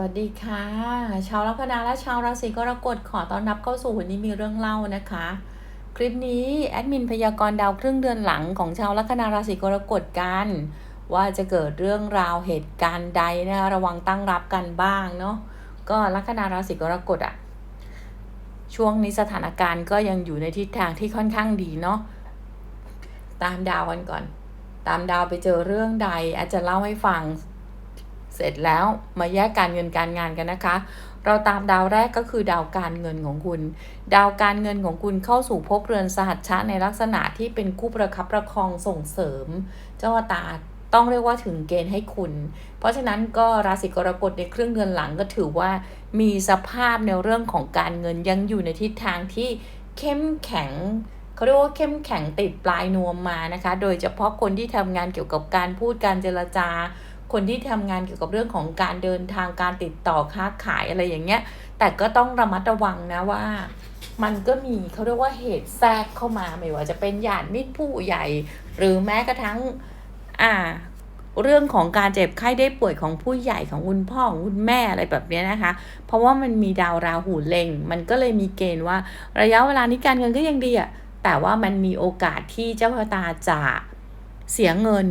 สวัสดีค่ะ ชาวลัคนาและชาวราศีกรกฎขอต้อนรับเข้าสู่วันนี้มีเรื่องเล่านะคะ คลิปนี้แอดมินพยากรณ์ดาวครึ่งเดือนหลังของชาวลัคนาราศีกรกฎกัน ว่าจะเกิดเรื่องราวเหตุการณ์ใดนะคะระวังตั้งรับกันบ้างเนาะก็ลัคนาราศีกรกฎอะช่วงนี้สถานการณ์ก็ยังอยู่ในทิศทางที่ค่อนข้างดีเนาะตามดาวกันก่อน ตามดาวไปเจอเรื่องใดอาจจะเล่าให้ฟัง เสร็จแล้วมาแยกการเงินการงานกันนะคะ เราตามดาวแรกก็คือดาวการเงินของคุณ ดาวการเงินของคุณเข้าสู่ภพเรือนสหัชชะในลักษณะที่เป็นคู่ประคับประคองส่งเสริม เจ้าตาต้องเรียกว่าถึงเกณฑ์ให้คุณ เพราะฉะนั้นก็ราศีกรกฎในครึ่งเดือนหลังก็ถือว่ามีสภาพในเรื่องของการเงินยังอยู่ในทิศทางที่เข้มแข็งเขาเรียกว่าเข้มแข็งติดปลายนวมมานะคะ โดยเฉพาะคนที่ทำงานเกี่ยวกับการพูดการเจรจา คนที่ทำงานเกี่ยวกับเรื่องของการเดินทางการติดต่อค้าขายอะไรอย่างเงี้ย แต่ก็ต้องระมัดระวังนะว่า มันก็มีเขาเรียกว่าเหตุแทรกเข้ามาไม่ว่าจะเป็นญาติมิตรผู้ใหญ่ หรือแม้กระทั่งอ่าเรื่องของการเจ็บไข้ได้ป่วยของผู้ใหญ่ของคุณพ่อของคุณแม่อะไรแบบนี้นะคะ เพราะว่ามันมีดาวราหูเล็ง มันก็เลยมีเกณฑ์ว่า ระยะเวลานี้การเงินก็ยังดีอะแต่ว่ามันมีโอกาสที่เจ้าชะตาจะเสียเงิน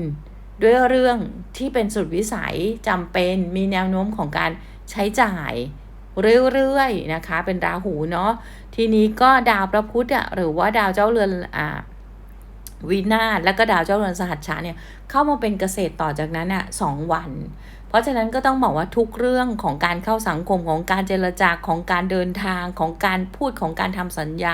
ด้วยเรื่องที่เป็นสุดวิสัยจำเป็นมีแนวโน้มของการใช้จ่ายเรื่อยๆนะคะ เป็นราหูเนาะทีนี้ก็ดาวพระพุธอะหรือว่าดาวเจ้าเรือนอ่าวินาศแล้วก็ดาวเจ้าเรือนสหัชชาเนี่ยเข้ามาเป็นเกษตรต่อจากนั้นอะสองวัน เพราะฉะนั้นก็ต้องบอกว่าทุกเรื่องของการเข้าสังคมของการเจรจาของการเดินทางของการพูดของการทำสัญญา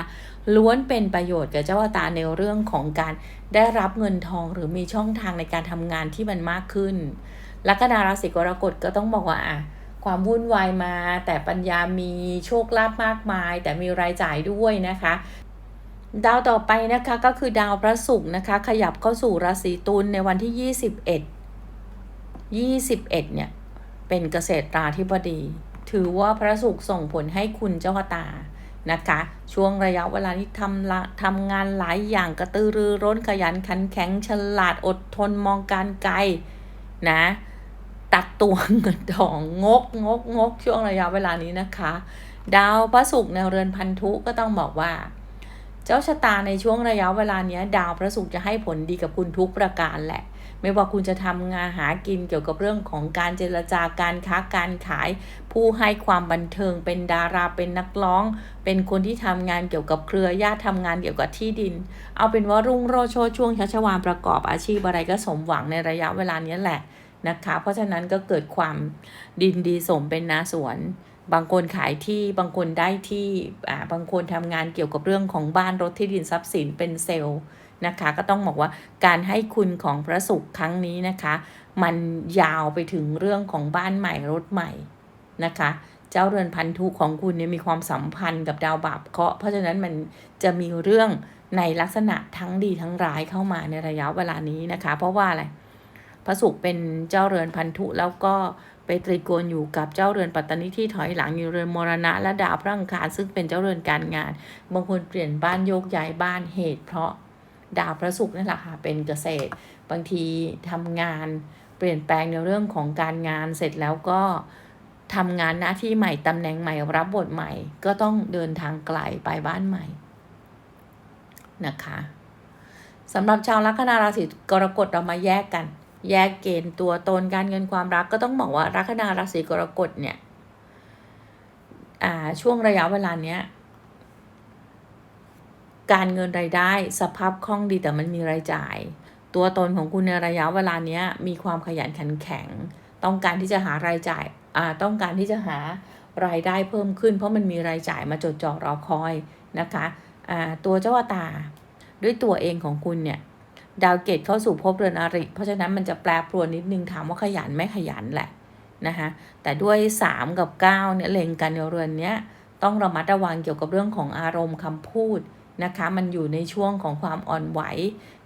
ล้วนเป็นประโยชน์แก่เจ้าตาในเรื่องของการได้รับเงินทองหรือมีช่องทางในการทำงานที่มันมากขึ้น ลัคนาราศีกรกฎก็ต้องบอกว่าอะความวุ่นวายมา แต่ปัญญามีโชคลาภมากมาย แต่มีรายจ่ายด้วยนะคะ ดาวต่อไปนะคะก็คือดาวพระศุกร์นะคะ ขยับเข้าสู่ราศีตุลในวันที่ 21 21เนี่ยเป็นเกษตราธิบดี ถือว่าพระศุกร์ส่งผลให้คุณเจ้าตา นะคะ ช่วงระยะเวลาที่ทำละทำงานหลายอย่างกระตือรือร้นขยันขันแข็งฉลาดอดทนมองการไกลนะ ตัดตัวเงินทองงกงกงกช่วงระยะเวลานี้นะคะ ดาวพระศุกร์ในเรือนพันธุก็ต้องบอกว่า เจ้าชะตาในช่วงระยะเวลานี้ดาวพระศุกร์จะให้ผลดีกับคุณทุกประการแหละ ไม่ว่าคุณจะทำงานหากินเกี่ยวกับเรื่องของการเจรจาการค้าการขาย ผู้ให้ความบันเทิง เป็นดาราเป็นนักร้อง เป็นคนที่ทำงานเกี่ยวกับเครือญาติทำงานเกี่ยวกับที่ดิน เอาเป็นว่ารุ่งโรจน์โชช่วงชัชวานประกอบอาชีพอะไรก็สมหวังในระยะเวลานี้แหละนะคะ เพราะฉะนั้นก็เกิดความดินดีสมเป็นนาสวนบางคนขายที่บางคนได้ที่อ่าบางคนทำงานเกี่ยวกับเรื่องของบ้านรถที่ดินทรัพย์สินเป็นเซลล์ นะคะ ก็ต้องบอกว่าการให้คุณของพระศุกร์ครั้งนี้นะคะ มันยาวไปถึงเรื่องของบ้านใหม่รถใหม่นะคะ เจ้าเรือนพันธุของคุณเนี่ยมีความสัมพันธ์กับดาวบาปเคราะห์เพราะฉะนั้นมันจะมีเรื่องในลักษณะทั้งดีทั้งร้ายเข้ามาในระยะเวลานี้นะคะ เพราะว่าอะไรพระศุกร์เป็นเจ้าเรือนพันธุแล้วก็ไปตรีโกณอยู่กับเจ้าเรือนปัตตานีที่ถอยหลังอยู่เรือนมรณะและดาวพระอังคารซึ่งเป็นเจ้าเรือนการงานบางคนเปลี่ยนบ้านโยกย้ายบ้านเหตุเพราะ ดาวพระศุกร์นั่นแหละค่ะเป็นเกษตร บางทีทำงานเปลี่ยนแปลงในเรื่องของการงานเสร็จแล้วก็ทำงานหน้าที่ใหม่ตำแหน่งใหม่รับบทใหม่ ก็ต้องเดินทางไกลไปบ้านใหม่นะคะสำหรับชาวลัคนาราศีกรกฎเรามาแยกกัน แยกเกณฑ์ตัวตนการเงินความรักก็ต้องบอกว่าลัคนาราศีกรกฎเนี่ยอ่าช่วงระยะเวลาเนี้ย การเงินรายได้สภาพคล่องดีแต่มันมีรายจ่าย ตัวตนของคุณในระยะเวลาเนี้ยมีความขยันขันแข็ง ต้องการที่จะหารายจ่ายอ่าต้องการที่จะหารายได้เพิ่มขึ้น เพราะมันมีรายจ่ายมาจดจ่อรอคอยนะคะอ่าตัวเจ้าตา ด้วยตัวเองของคุณเนี่ยดาวเกตเข้าสู่ภพเรือนอริ เพราะฉะนั้นมันจะแปรปรวนนิดนึงถามว่าขยันไม่ขยันแหละนะคะแต่ด้วย 3 กับ 9เนี่ยเล็งกันในเรือนเนี้ยต้องระมัดระวังเกี่ยวกับเรื่องของอารมณ์คำพูด นะคะ มันอยู่ในช่วงของความอ่อนไหว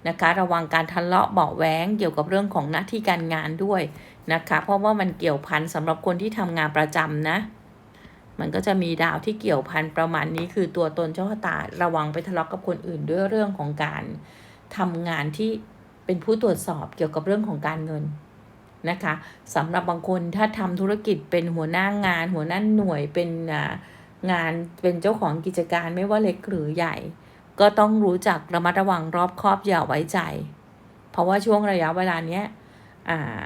นะคะ ระวังการทะเลาะเบาะแว้งเกี่ยวกับเรื่องของหน้าที่การงานด้วยนะคะ เพราะว่ามันเกี่ยวพันสำหรับคนที่ทำงานประจำนะ มันก็จะมีดาวที่เกี่ยวพันประมาณนี้คือตัวตนเจ้าชะตาระวังไปทะเลาะกับคนอื่นด้วยเรื่องของการทำงานที่เป็นผู้ตรวจสอบเกี่ยวกับเรื่องของการเงินนะคะสำหรับบางคนถ้าทำธุรกิจเป็นหัวหน้างาน หัวหน้าหน่วยเป็นอ่า งานเป็นเจ้าของกิจการไม่ว่าเล็กหรือใหญ่ ก็ต้องรู้จักระมัดระวังรอบครอบอย่าไว้ใจ เพราะว่าช่วงระยะเวลาเนี้ยอ่า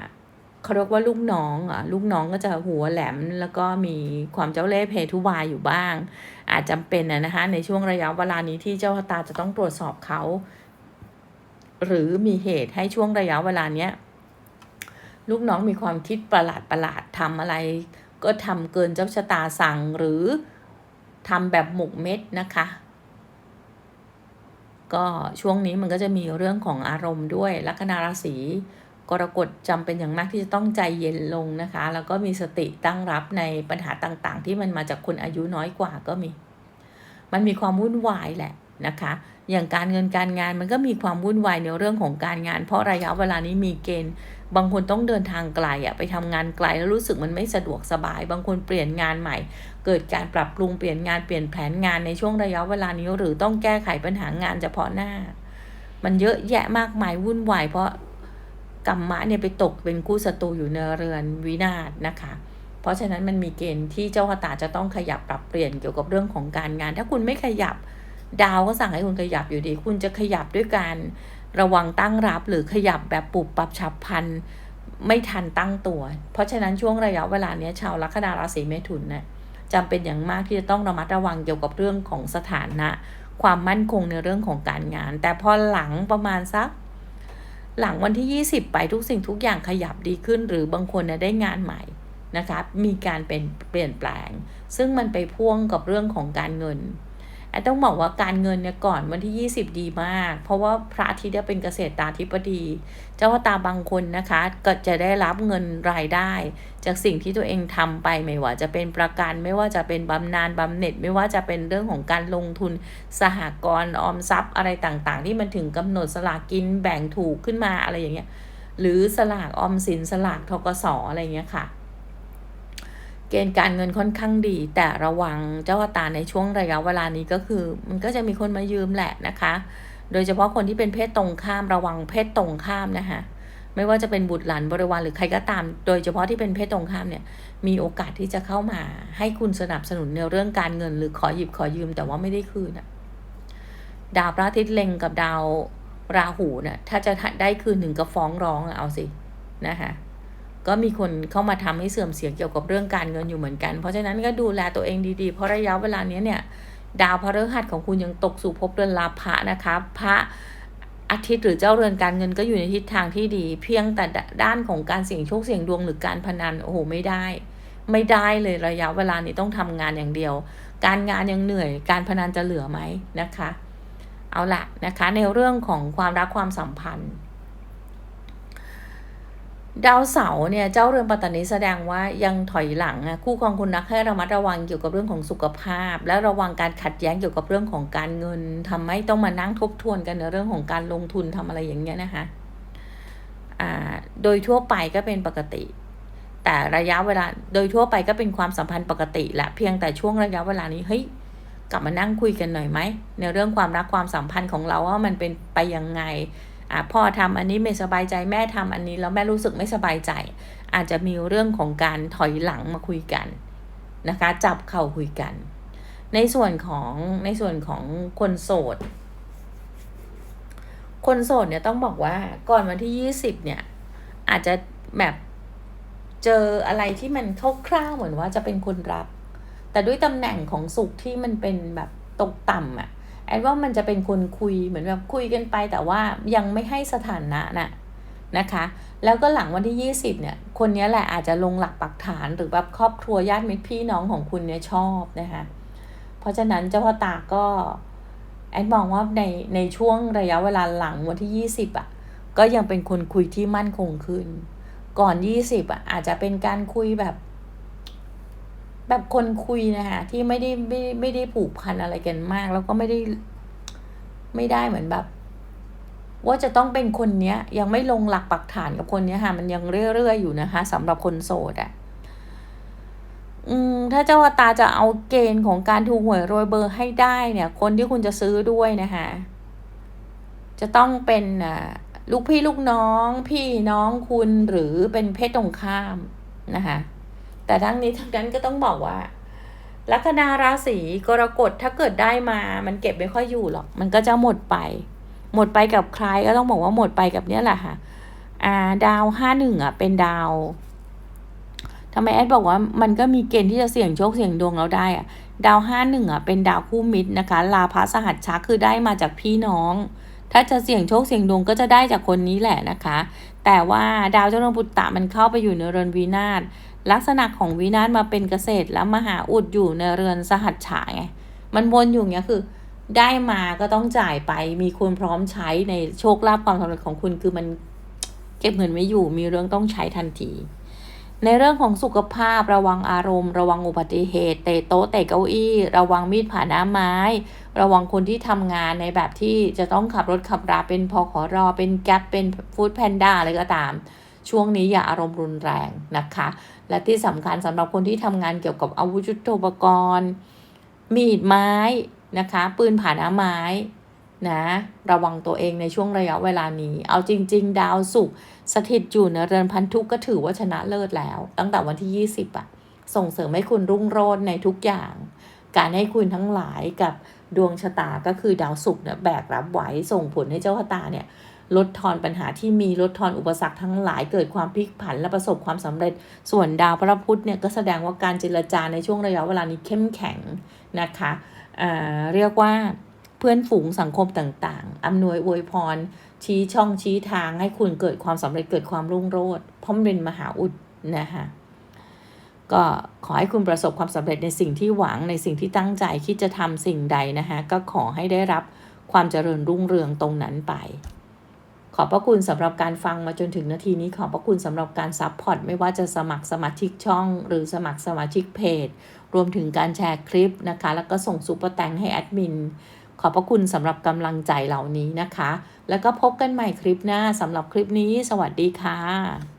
เขาเรียกว่าลูกน้องอะลูกน้องก็จะหัวแหลม แล้วก็มีความเจ้าเล่ห์เพทุบายอยู่บ้าง อาจจำเป็นนะนะคะในช่วงระยะเวลานี้ที่เจ้าชะตาจะต้องตรวจสอบเขาหรือมีเหตุให้ช่วงระยะเวลาเนี้ยลูกน้องมีความคิดประหลาดประหลาดทำอะไร ก็ทำเกินเจ้าชะตาสั่งหรือ ทำแบบหมกเม็ดนะคะ ก็ช่วงนี้มันก็จะมีเรื่องของอารมณ์ด้วยลัคนาราศีกรกฎจำเป็นอย่างมากที่จะต้องใจเย็นลงนะคะ แล้วก็มีสติตั้งรับในปัญหาต่างๆ ที่มันมาจากคนอายุน้อยกว่าก็มี มันมีความวุ่นวายแหละนะคะ อย่างการเงินการงานมันก็มีความวุ่นวายในเรื่องของการงาน เพราะระยะเวลานี้มีเกณฑ์บางคนต้องเดินทางไกลอะไปทำงานไกลแล้วรู้สึกมันไม่สะดวกสบาย บางคนเปลี่ยนงานใหม่ เกิดการปรับปรุงเปลี่ยนงานเปลี่ยนแผนงานในช่วงระยะเวลานี้หรือต้องแก้ไขปัญหางานเฉพาะหน้า มันเยอะแยะมากมายวุ่นวายเพราะกรรมะเนี่ยไปตกเป็นคู่ศัตรูอยู่ในเรือนวินาศนะคะ เพราะฉะนั้นมันมีเกณฑ์ที่เจ้าชะตาจะต้องขยับปรับเปลี่ยนเกี่ยวกับเรื่องของการงาน ถ้าคุณไม่ขยับ ดาวก็สั่งให้คุณขยับอยู่ดี คุณจะขยับด้วยการระวังตั้งรับหรือขยับแบบปรับปรับฉับพลันไม่ทันตั้งตัว เพราะฉะนั้นช่วงระยะเวลาเนี้ยชาวลัคนาราศีเมถุนเนะ่ยจำเป็นอย่างมากที่จะต้องระมัดระวังเกี่ยวกับเรื่องของสถานะ ความมั่นคงในเรื่องของการงาน แต่พอหลังประมาณสัก หลังวันที่ 20 ไปทุกสิ่งทุกอย่างขยับดีขึ้น หรือบางคนเนะได้งานใหม่นะคะมีการเป็นเปลี่ยนแปลง ซึ่งมันไปพ่วงกับเรื่องของการเงิน แอนต้องบอกว่าการเงินเนี่ยก่อนวันที่ 20 ดีมาก เพราะว่าพระอาทิตย์เป็นเกษตรตาธิปดี เจ้าตาบางคนนะคะก็จะได้รับเงินรายได้ จากสิ่งที่ตัวเองทำไปไม่ว่าจะเป็นประกันไม่ว่าจะเป็นบำนาญบำเหน็จ ไม่ว่าจะเป็นเรื่องของการลงทุนสหกรณ์ออมทรัพย์อะไรต่างๆ ที่มันถึงกำหนดสลากกินแบ่งถูกขึ้นมาอะไรอย่างเงี้ยหรือสลากออมสินสลากทกสอะไรเงี้ยค่ะ เกณฑ์การเงินค่อนข้างดี แต่ระวังเจ้าตาในช่วงระยะเวลานี้ก็คือ มันก็จะมีคนมายืมแหละนะคะ โดยเฉพาะคนที่เป็นเพศตรงข้ามระวังเพศตรงข้ามนะคะไม่ว่าจะเป็นบุตรหลานบริวารหรือใครก็ตาม โดยเฉพาะที่เป็นเพศตรงข้ามเนี่ย มีโอกาสที่จะเข้ามาให้คุณสนับสนุนในเรื่องการเงิน หรือขอหยิบขอยืมแต่ว่าไม่ได้คืนอะดาวพระอาทิตย์เล็งกับดาวราหูเนะ่ยถ้าจะได้คืนหนึ่งก็ฟ้องร้องเอาสินะคะ ก็มีคนเข้ามาทำให้เสื่อมเสียเกี่ยวกับเรื่องการเงินอยู่เหมือนกัน เพราะฉะนั้นก็ดูแลตัวเองดีๆ เพราะระยะเวลานี้เนี่ย ดาวพฤหัสของคุณยังตกสู่ภพเรือนลาภะนะคะพระอาทิตย์หรือเจ้าเรือนการเงินก็อยู่ในทิศทางที่ดี เพียงแต่ด้านของการเสี่ยงโชคเสี่ยงดวงหรือการพนันโอ้โหไม่ได้ ไม่ได้เลยระยะเวลานี้ต้องทำงานอย่างเดียว การงานยังเหนื่อย การพนันจะเหลือไหมนะคะ เอาละนะคะ ในเรื่องของความรักความสัมพันธ์ ดาวเสาร์เนี่ยเจ้าเรือนปัตตานีแสดงว่ายังถอยหลังอะคู่ครองคุณนักให้ระมัดระวังเกี่ยวกับเรื่องของสุขภาพ และระวังการขัดแย้งเกี่ยวกับเรื่องของการเงินทำให้ต้องมานั่งทบทวนกันในเรื่องของการลงทุนทำอะไรอย่างเงี้ยนะคะอ่าโดยทั่วไปก็เป็นปกติ แต่ระยะเวลาโดยทั่วไปก็เป็นความสัมพันธ์ปกติแหละเพียงแต่ช่วงระยะเวลานี้เฮ้ยกลับมานั่งคุยกันหน่อยไหมในเรื่องความรักความสัมพันธ์ของเราว่ามันเป็นไปยังไง อะพ่อทำอันนี้ไม่สบายใจแม่ทำอันนี้แล้วแม่รู้สึกไม่สบายใจ อาจจะมีเรื่องของการถอยหลังมาคุยกันนะคะจับเข่าคุยกัน ในส่วนของในส่วนของคนโสด คนโสดเนี่ยต้องบอกว่าก่อนวันที่ยี่สิบเนี่ย อาจจะแบบเจออะไรที่มันคร่าวๆเหมือนว่าจะเป็นคนรัก แต่ด้วยตำแหน่งของสุขที่มันเป็นแบบตกต่ำอะ่ะ แอนว่ามันจะเป็นคนคุยเหมือนแบบคุยกันไป แต่ว่ายังไม่ให้สถานะน่ะนะคะ แล้วก็หลังวันที่ 20เนี่ยคนนี้แหละอาจจะลงหลักปักฐานหรือแบบครอบครัวญาติมิตรพี่น้องของคุณเนี่ยชอบนะคะเพราะฉะนั้นเจ้าพ่อตาก็แอนมองว่าในในช่วงระยะเวลาหลังวันที่ 20อะก็ยังเป็นคนคุยที่มั่นคงขึ้น ก่อน 20อะอาจจะเป็นการคุยแบบ แบบคนคุยนะคะที่ไม่ได้ไม่ไม่ได้ผูกพันอะไรกันมาก แล้วก็ไม่ได้ ไม่ได้เหมือนแบบ ว่าจะต้องเป็นคนเนี้ย ยังไม่ลงหลักปักฐานกับคนเนี้ยค่ะ มันยังเรื่อยๆอยู่นะคะสำหรับคนโสดอะ่ะอืมถ้าเจ้าตาจะเอาเกณฑ์ของการถูกหวยโรยเบอร์ให้ได้เนี่ย คนที่คุณจะซื้อด้วยนะคะจะต้องเป็นอ่าลูกพี่ลูกน้อง พี่น้องคุณหรือเป็นเพศตรงข้ามนะคะ แต่ทั้งนี้ทั้งนั้นก็ต้องบอกว่าลัคนาราศีกรกฎถ้าเกิดได้มา มันเก็บไม่ค่อยอยู่หรอก มันก็จะหมดไป หมดไปกับใครก็ต้องบอกว่าหมดไปกับเนี้ยแหละค่ะอ่าดาวห้าหนึ่งอะเป็นดาวทำไมแอดบอกว่ามันก็มีเกณฑ์ที่จะเสี่ยงโชคเสี่ยงดวงเราได้อะ ดาวห้าหนึ่งอะเป็นดาวคู่มิตรนะคะ ลาภสหัสชักคือได้มาจากพี่น้อง ถ้าจะเสี่ยงโชคเสี่ยงดวงก็จะได้จากคนนี้แหละนะคะ แต่ว่าดาวเจ้าดวงปุตตะมันเข้าไปอยู่ในเรือนวินาศ ลักษณะของวินาศมาเป็นเกษตรแล้วมหาอุดอยู่ในเรือนสหัสฉายไงมันวนอยู่อย่างเงี้ยคือ ได้มาก็ต้องจ่ายไปมีคุณพร้อมใช้ในโชคลาภความสำเร็จของคุณคือมันเก็บเงินไม่อยู่มีเรื่องต้องใช้ทันที ในเรื่องของสุขภาพระวังอารมณ์ ระวังอุบัติเหตุ เตะโต๊ะเตะเก้าอี้ ระวังมีดผ่าหน้าไม้ ระวังคนที่ทำงานในแบบที่จะต้องขับรถขับราเป็นพอขอรอเป็นแก๊ปเป็นฟู้ดแพนด้าอะไรก็ตาม ช่วงนี้อย่าอารมณ์รุนแรงนะคะ และที่สำคัญสำหรับคนที่ทำงานเกี่ยวกับอาวุธยุทโธปกรณ์ มีดไม้นะคะ ปืนผ่าหน้าไม้นะระวังตัวเองในช่วงระยะเวลานี้ เอาจริง ๆ ดาวศุกร์สถิตอยู่ในเรือนพันธุก็ถือว่าชนะเลิศแล้ว ตั้งแต่วันที่ 20อะส่งเสริมให้คุณรุ่งโรจน์ในทุกอย่าง การให้คุณทั้งหลายกับดวงชะตาก็คือดาวศุกร์เนี่ยแบกรับไว้ส่งผลให้เจ้าชะตาเนี่ย ลดทอนปัญหาที่มีลดทอนอุปสรรคทั้งหลายเกิดความพลิกผันและประสบความสำเร็จ ส่วนดาวพระพุธเนี่ยก็แสดงว่าการเจรจาในช่วงระยะเวลานี้เข้มแข็งนะคะอ่าเรียกว่าเพื่อนฝูงสังคมต่างๆ อำนวยอวยพร ชี้ช่องชี้ทางให้คุณเกิดความสำเร็จเกิดความรุ่งโรจน์พราะมันเป็นมหาอุดนะคะก็ขอให้คุณประสบความสำเร็จในสิ่งที่หวังในสิ่งที่ตั้งใจคิดจะทำสิ่งใดนะคะก็ขอให้ได้รับความเจริญรุ่งเรืองตรงนั้นไป ขอบพระคุณสำหรับการฟังมาจนถึงนาทีนี้ ขอบพระคุณสำหรับการซัพพอร์ตไม่ว่าจะสมัครสมาชิกช่อง หรือสมัครสมาชิกเพจ รวมถึงการแชร์คลิปนะคะ แล้วก็ส่งซูเปอร์แตงให้แอดมิน ขอบพระคุณสำหรับกำลังใจเหล่านี้นะคะ แล้วก็พบกันใหม่คลิปหน้าสำหรับคลิปนี้ สวัสดีค่ะ